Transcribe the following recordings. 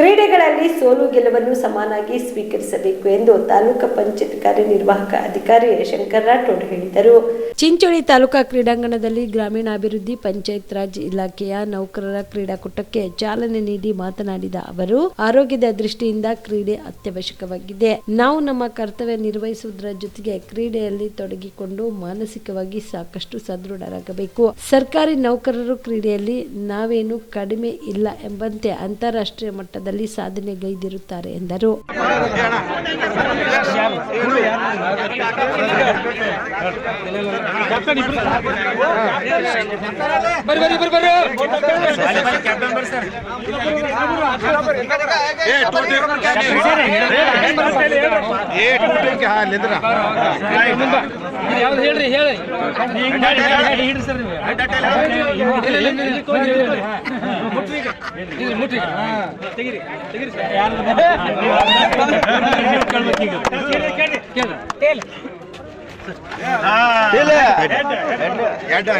ಕ್ರೀಡೆಗಳಲ್ಲಿ ಸೋಲು ಗೆಲುವನ್ನು ಸಮಾನಾಗಿ ಸ್ವೀಕರಿಸಬೇಕು ಎಂದು ತಾಲೂಕು ಪಂಚಾಯತ್ ಕಾರ್ಯನಿರ್ವಾಹಕ ಅಧಿಕಾರಿ ಶಂಕರ್ ರಾಠೋಡ್ ಹೇಳಿದರು. ಚಿಂಚೋಳಿ ತಾಲೂಕಾ ಕ್ರೀಡಾಂಗಣದಲ್ಲಿ ಗ್ರಾಮೀಣಾಭಿವೃದ್ಧಿ ಪಂಚಾಯತ್ ರಾಜ್ ಇಲಾಖೆಯ ನೌಕರರ ಕ್ರೀಡಾಕೂಟಕ್ಕೆ ಚಾಲನೆ ನೀಡಿ ಮಾತನಾಡಿದ ಅವರು, ಆರೋಗ್ಯದ ದೃಷ್ಟಿಯಿಂದ ಕ್ರೀಡೆ ಅತ್ಯವಶ್ಯಕವಾಗಿದೆ. ನಾವು ನಮ್ಮ ಕರ್ತವ್ಯ ನಿರ್ವಹಿಸುವುದರ ಜೊತೆಗೆ ಕ್ರೀಡೆಯಲ್ಲಿ ತೊಡಗಿಕೊಂಡು ಮಾನಸಿಕವಾಗಿ ಸಾಕಷ್ಟು ಸದೃಢರಾಗಬೇಕು. ಸರ್ಕಾರಿ ನೌಕರರು ಕ್ರೀಡೆಯಲ್ಲಿ ನಾವೇನು ಕಡಿಮೆ ಇಲ್ಲ ಎಂಬಂತೆ ಅಂತಾರಾಷ್ಟ್ರೀಯ ಮಟ್ಟದಲ್ಲಿ ಸಾಧನೆಗೈದಿರುತ್ತಾರೆ ಎಂದರು. ಯಾವ್ದು ಹೇಳ್ರಿ ಹೇಳಿ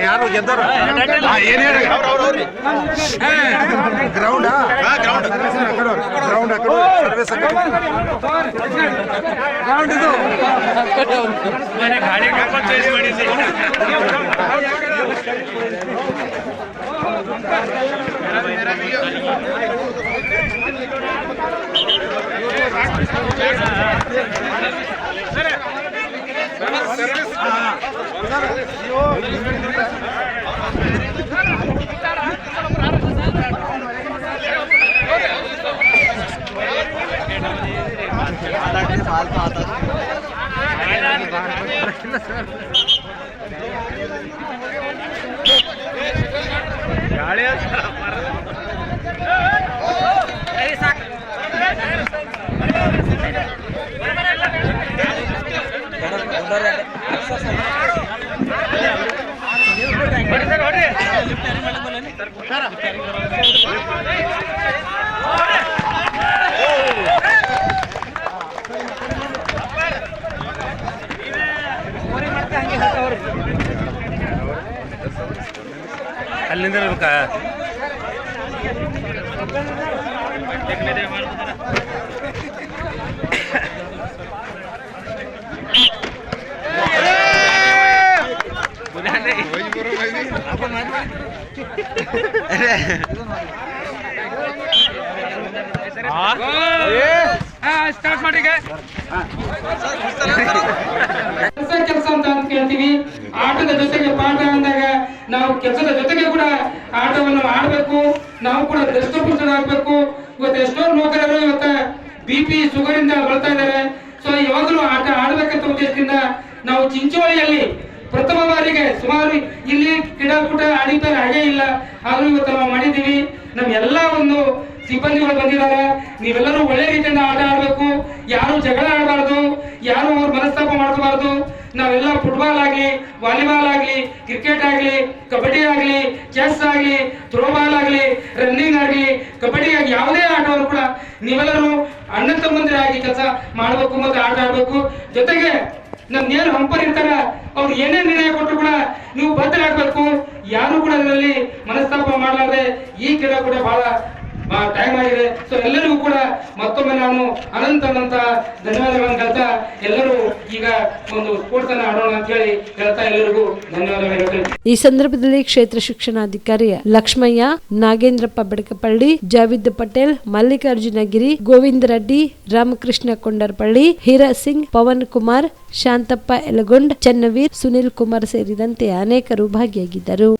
ಯಾರು ಗೆದ್ದರು ಏನ್ ಹೇಳಿ? ಗ್ರೌಂಡ್ ಗ್ರೌಂಡ್ ಸರ್ವಿಸ್ ಗ್ರೌಂಡ್ ಇದು. సార్ ಗಾಳಿ ಅಲ್ಲಿಂದ ನಿಂದಿರ್ಬೇಕ? ಸ್ಟಾರ್ಟ್ ಮಾಡಿ ಈಗ. ಕೆಲಸ ಅಂತ ಅಂತ ಕೇಳ್ತೀವಿ. ಆಟದ ಜೊತೆಗೆ ನಾವು ಕೆಲಸದ ಜೊತೆಗೆ ಕೂಡ ಆಟವನ್ನು ಆಡಬೇಕು ನಾವು ಕೂಡ ದೃಷ್ಟಪುಷ್ಟರಾಗಬೇಕು ಇವತ್ತು ಎಷ್ಟೋ ನೌಕರರು ಇವತ್ತ ಬಿ ಪಿ ಶುಗರ್ ಇಂದ ಬಳಲ್ತಾ ಇದ್ದಾರೆ. ಸೊ ಯಾವಾಗಲೂ ಆಟ ಆಡಬೇಕಂತ ಉದ್ದೇಶದಿಂದ ನಾವು ಚಿಂಚೋಳಿಯಲ್ಲಿ ಪ್ರಥಮ ಬಾರಿಗೆ ಸುಮಾರು ಇಲ್ಲಿ ಕ್ರೀಡಾಕೂಟ ಆಡಿದ್ದಾರೆ. ಹಾಗೆ ಇಲ್ಲ. ಆದ್ರೂ ಇವತ್ತು ನಾವು ಮಾಡಿದ್ದೀವಿ. ನಮ್ಮ ಎಲ್ಲ ಒಂದು ಸಿಬ್ಬಂದಿಗಳು ಬಂದಿದ್ದಾರೆ. ನೀವೆಲ್ಲರೂ ಒಳ್ಳೆ ರೀತಿಯಿಂದ ಆಟ ಆಡಬೇಕು. ಯಾರು ಜಗಳ ಆಡಬಾರ್ದು. ಯಾರು ಅವ್ರ ಮನಸ್ತಾಪ ಮಾಡ್ಕೋಬಾರ್ದು. ನಾವೆಲ್ಲ ಫುಟ್ಬಾಲ್ ಆಗಲಿ ವಾಲಿಬಾಲ್ ಆಗಲಿ ಕ್ರಿಕೆಟ್ ಆಗಲಿ, ಕಬಡ್ಡಿ ಆಗಲಿ ಚೆಸ್ ಆಗಲಿ ಥ್ರೋಬಾಲ್ ಆಗಲಿ ರನ್ನಿಂಗ್ ಆಗಲಿ, ಕಬಡ್ಡಿ ಆಗಲಿ ಯಾವುದೇ ಆಟವನ್ನು ಕೂಡ ನೀವೆಲ್ಲರೂ ಅಣ್ಣ ತಮ್ಮಂದಿರಾಗಿ ಕೆಲಸ ಮಾಡಬೇಕು ಮತ್ತು ಆಟ ಆಡಬೇಕು. ಜೊತೆಗೆ ನಮ್ಗೇನು ಹಂಪರ್ ಇರ್ತಾರ ಅವ್ರು ಏನೇ ನಿರ್ಣಯ ಕೊಟ್ಟರು ಕೂಡ ನೀವು ಬದ್ಧರಾಗಬೇಕು. ಯಾರು ಕೂಡ ಅದರಲ್ಲಿ ಮನಸ್ತಾಪ ಮಾಡಲಾರ್ದೆ ಈ ಕ್ರೀಡಾ ಕೂಡ ಬಹಳ ಟೈಮ್ ಆಗಿದೆ. ಸೊ ಎಲ್ಲರಿಗೂ ಕೂಡ ಮತ್ತೊಮ್ಮೆ ನಾನು ಅನಂತ ಅನಂತ ಧನ್ಯವಾದಗಳನ್ನು ಹೇಳ್ತಾ ಎಲ್ಲರೂ ಈಗ ಒಂದು ಸ್ಪೋರ್ಟ್ಸ್ ಅನ್ನ ಆಡೋಣ ಅಂತ ಹೇಳಿ ಹೇಳ್ತಾ ಎಲ್ಲರಿಗೂ ಧನ್ಯವಾದಗಳು ಈ ಸಂದರ್ಭದಲ್ಲಿ ಕ್ಷೇತ್ರ ಶಿಕ್ಷಣಾಧಿಕಾರಿ ಲಕ್ಷ್ಮಯ್ಯ, ನಾಗೇಂದ್ರಪ್ಪ ಬೆಡಕಪಳ್ಳಿ, ಜಾವಿದ್ ಪಟೇಲ್, ಮಲ್ಲಿಕಾರ್ಜುನ ಗಿರಿ, ಗೋವಿಂದ ರೆಡ್ಡಿ, ರಾಮಕೃಷ್ಣ ಕೊಂಡರ್ಪಳ್ಳಿ, ಹೀರಾ ಸಿಂಗ್, ಪವನ್ ಕುಮಾರ್, ಶಾಂತಪ್ಪ ಯಲಗೊಂಡ್, ಚನ್ನವೀರ್, ಸುನಿಲ್ ಕುಮಾರ್ ಸೇರಿದಂತೆ ಅನೇಕರು ಭಾಗಿಯಾಗಿದ್ದರು.